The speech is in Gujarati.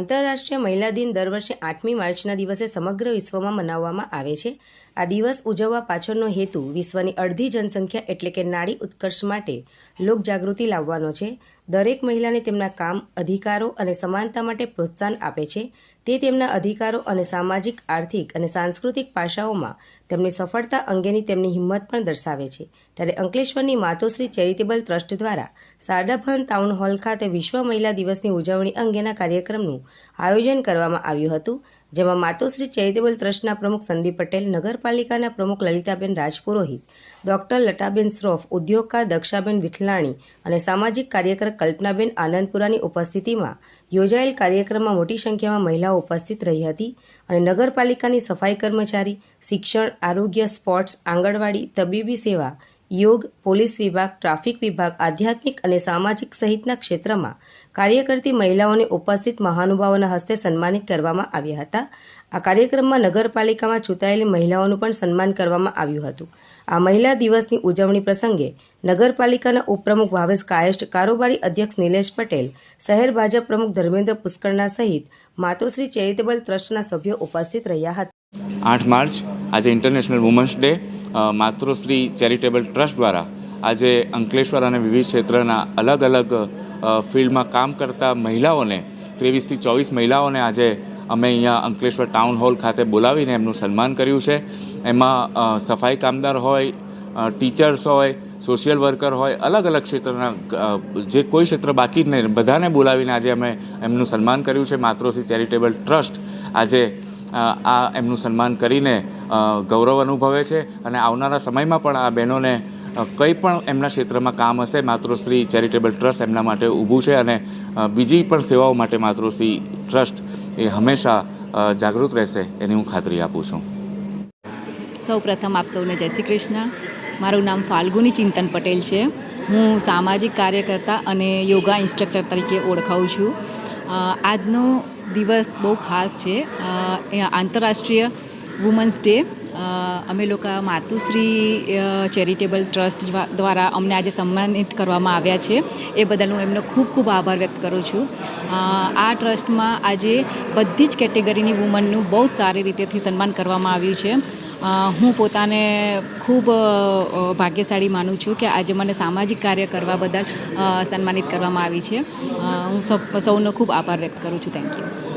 આંતરરાષ્ટ્રીય મહિલા દિન દર વર્ષે આઠમી માર્ચના દિવસે સમગ્ર વિશ્વમાં મનાવવામાં આવે છે. આ દિવસ ઉજવવા પાછળનો હેતુ વિશ્વની અડધી જનસંખ્યા એટલે કે નારી ઉત્કર્ષ માટે લોકજાગૃતિ લાવવાનો છે. દરેક મહિલાને તેમના કામ, અધિકારો અને સમાનતા માટે પ્રોત્સાહન આપે છે. તે તેમના અધિકારો અને સામાજિક, આર્થિક અને સાંસ્કૃતિક પાસાઓમાં તેમની સફળતા અંગેની તેમની હિંમત પણ દર્શાવે છે. ત્યારે અંકલેશ્વરની માતોશ્રી ચેરિટેબલ ટ્રસ્ટ દ્વારા સારડાભન ટાઉન હોલ ખાતે વિશ્વ મહિલા દિવસની ઉજવણી અંગેના કાર્યક્રમનું આયોજન કરવામાં આવ્યું હતું. જેમાં માતોશ્રી ચેરિટેબલ ટ્રસ્ટના પ્રમુખ સંદીપ પટેલ, નગરપાલિકાના પ્રમુખ લલિતાબેન રાજપુરોહિત, ડોક્ટર લટાબેન શ્રોફ, ઉદ્યોગકાર દક્ષાબેન વિઠલાણી અને સામાજિક કાર્યકર કલ્પનાબેન આનંદપુરાની ઉપસ્થિતિમાં યોજાયેલ કાર્યક્રમમાં મોટી સંખ્યામાં મહિલાઓ ઉપસ્થિત રહી હતી અને નગરપાલિકાની સફાઈ કર્મચારી, શિક્ષણ, આરોગ્ય, સ્પોર્ટ્સ, આંગણવાડી, તબીબી સેવા યોગ, પોલીસ વિભાગ, ટ્રાફિક વિભાગ, આધ્યાત્મિક અને સામાજિક સહિતના ક્ષેત્રમાં કાર્ય કરતી મહિલાઓને ઉપસ્થિત મહાનુભાવોના હસ્તે સન્માનિત કરવામાં આવ્યા હતા. આ કાર્યક્રમમાં નગરપાલિકામાં ચૂંટાયેલી મહિલાઓનું પણ સન્માન કરવામાં આવ્યું હતું. આ મહિલા દિવસની ઉજવણી પ્રસંગે નગરપાલિકાના ઉપપ્રમુખ ભાવેશ કાયસ્ટ કારોબારી અધ્યક્ષ નિલેશ પટેલ, શહેર ભાજપ પ્રમુખ ધર્મેન્દ્ર પુષ્કરના સહિત માતોશ્રી ચેરિટેબલ ટ્રસ્ટના સભ્યો ઉપસ્થિત રહ્યા હતા. આઠ માર્ચ, આજે international women's day Matrushri charitable trust દ્વારા આજે અંકલેશ્વર અને વિવિધ ક્ષેત્રના અલગ અલગ ફિલ્ડમાં કામ કરતા મહિલાઓને, ત્રેવીસથી ચોવીસ મહિલાઓને આજે અમે અહીંયા અંકલેશ્વર ટાઉન હોલ ખાતે બોલાવીને એમનું સન્માન કર્યું છે. એમાં સફાઈ કામદાર હોય ટીચર્સ હોય, સોશિયલ વર્કર હોય, અલગ અલગ ક્ષેત્રના જે કોઈ ક્ષેત્ર બાકી જ નહીં, બધાને બોલાવીને આજે અમે એમનું સન્માન કર્યું છે. માતૃશ્રી ચેરિટેબલ ટ્રસ્ટ આજે આ એમનું સન્માન કરીને ગૌરવ અનુભવે છે અને આવનારા સમયમાં પણ આ બહેનોને કંઈ પણ એમના ક્ષેત્રમાં કામ હશે, માતૃશ્રી ચેરિટેબલ ટ્રસ્ટ એમના માટે ઊભું છે અને બીજી પણ સેવાઓ માટે માતૃશ્રી ટ્રસ્ટ એ હંમેશા જાગૃત રહેશે એની હું ખાતરી આપું છું. સૌ પ્રથમ આપ સૌને જય શ્રી કૃષ્ણ. મારું નામ ફાલ્ગુની ચિંતન પટેલ છે. હું સામાજિક કાર્યકર્તા અને યોગા ઇન્સ્ટ્રક્ટર તરીકે ઓળખાઉં છું. આજનો દિવસ બહુ ખાસ છે. આંતરરાષ્ટ્રીય વુમન્સ ડે અમે લોકો માતુશ્રી ચેરિટેબલ ટ્રસ્ટ દ્વારા અમને આજે સન્માનિત કરવામાં આવ્યા છે. એ બદલ હું એમનો ખૂબ ખૂબ આભાર વ્યક્ત કરું છું. આ ટ્રસ્ટમાં આજે બધી જ કેટેગરીની વુમનનું બહુ જ સારી રીતેથી સન્માન કરવામાં આવ્યું છે. હું પોતાને ખૂબ ભાગ્યશાળી માનું છું કે આજે મને સામાજિક કાર્ય કરવા બદલ સન્માનિત કરવામાં આવી છે. હું સૌનો ખૂબ આભાર વ્યક્ત કરું છું. Thank you